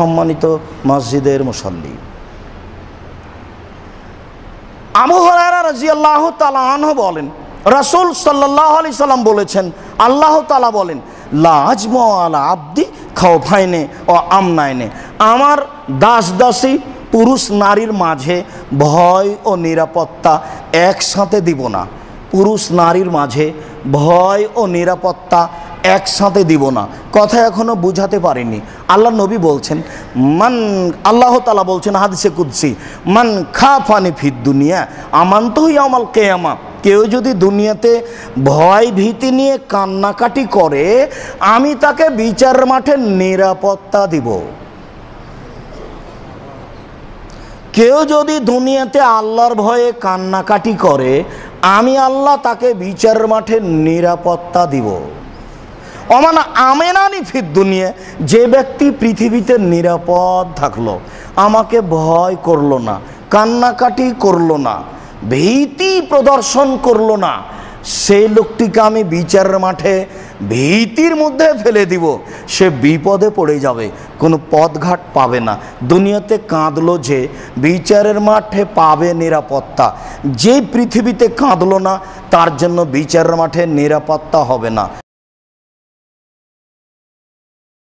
সম্মানিত মসজিদের মুসল্লি। আবু হরারা রাজি তালাহ বলেন, রাসুল সাল্লাহ আলি সাল্লাম বলেছেন, আল্লাহ তালা বলেন লাজম আলা আব্দি খাওফাইনে ও আমনাইনে। আমার দাস দাসী পুরুষ নারীর মাঝে ভয় ও নিরাপত্তা একসাথে দিব না। পুরুষ নারীর মাঝে ভয় ও নিরাপত্তা একসাথে দিব না। কথা এখনও বুঝাতে পারিনি। আল্লাহ নবী বলছেন, মান আল্লাহ তালা বলছেন হাদিসে কুদ্সি, মান খা ফানি ফিদ দুনিয়া আমান তো আমাল কেয়ামা। কেউ যদি দুনিয়াতে ভয় ভীতি নিয়ে কান্নাকাটি করে, আমি তাকে বিচার মাঠে নিরাপত্তা দিব। কেউ যদি দুনিয়াতে আল্লাহর ভয়ে কান্নাকাটি করে, আমি আল্লাহ তাকে বিচার মাঠে নিরাপত্তা দিব। অমান আমেনানি ফির দুনিয়া। যে ব্যক্তি পৃথিবীতে নিরাপদ থাকল, আমাকে ভয় করল না, কান্নাকাটি করল না, ভীতি প্রদর্শন করল না, সেই লোকটিকে আমি বিচারের মাঠে ভীতির মধ্যে ফেলে দিব। সে বিপদে পড়ে যাবে, কোনো পথঘাট পাবে না। দুনিয়াতে কাঁদলো যে, বিচারের মাঠে পাবে নিরাপত্তা। যে পৃথিবীতে কাঁদলো না, তার জন্য বিচারের মাঠে নিরাপত্তা হবে না।